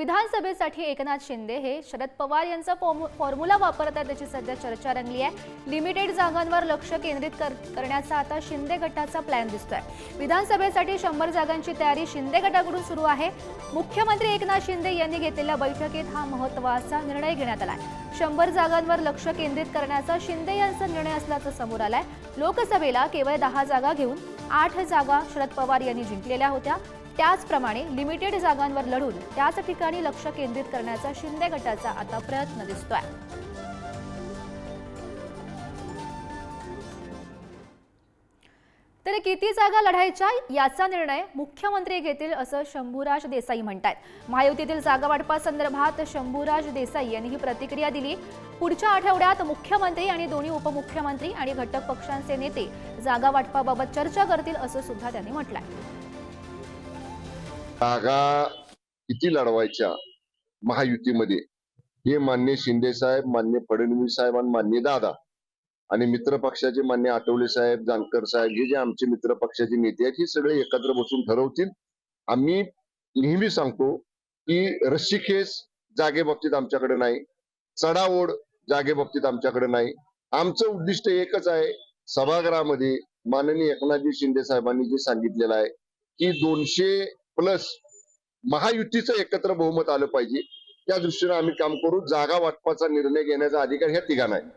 विधानसभेसाठी एकनाथ शिंदे हे शरद पवार यांचा फॉर्म्युला वापरत आहेत. त्याची सध्या चर्चा रंगली आहे. लिमिटेड जागांवर लक्ष केंद्रित कर करण्याचा आता शिंदे गटाचा प्लॅन दिसतोय. विधानसभेसाठी शंभर जागांची तयारी शिंदे गटाकडून सुरू आहे. मुख्यमंत्री एकनाथ शिंदे यांनी घेतलेल्या बैठकीत हा महत्त्वाचा निर्णय घेण्यात आला शंभर जागांवर लक्ष केंद्रित करण्याचा शिंदे यांचा निर्णय असल्याचं समोर आलाय. लोकसभेला केवळ दहा जागा घेऊन आठ जागा शरद पवार यांनी जिंकलेल्या होत्या. त्याचप्रमाणे लिमिटेड जागांवर लढून त्याच ठिकाणी लक्ष केंद्रित करण्याचा शिंदे गटाचा आता प्रयत्न दिसतोय. तर किती जागा लढायच्या याचा निर्णय मुख्यमंत्री घेतील असं शंभूराज देसाई म्हणतात महायुतीतील जागा वाटपासंदर्भात शंभूराज देसाई यांनी ही प्रतिक्रिया दिली. पुढच्या आठवड्यात मुख्यमंत्री आणि दोन्ही उपमुख्यमंत्री आणि घटक पक्षांचे नेते जागा वाटपाबाबत चर्चा करतील असं सुद्धा त्यांनी म्हटलंय. जागा किती लढवायच्या महायुतीमध्ये? हे मान्य शिंदे साहेब मान्य फडणवीस साहेब आणि मान्य दादा. आणि मित्र पक्षाचे मान्य आठवले साहेब जानकर साहेब हे जे आमचे मित्र पक्षाचे नेते आहेत हे सगळे एकत्र बसून ठरवतील. आम्ही नेहमी सांगतो की रस्सीखेस जागे बाबतीत आमच्याकडे नाही. चढाओढ जागे बाबतीत आमच्याकडे नाही. आमचं उद्दिष्ट एकच आहे सभागृहामध्ये माननीय एकनाथजी शिंदे साहेबांनी जे सांगितलेलं आहे की दोनशे प्लस महायुतीचं एकत्र बहुमत आलं पाहिजे. त्या दृष्टीने आम्ही काम करू. जागा वाटपाचा निर्णय घेण्याचा अधिकार ह्या तिघांना आहे.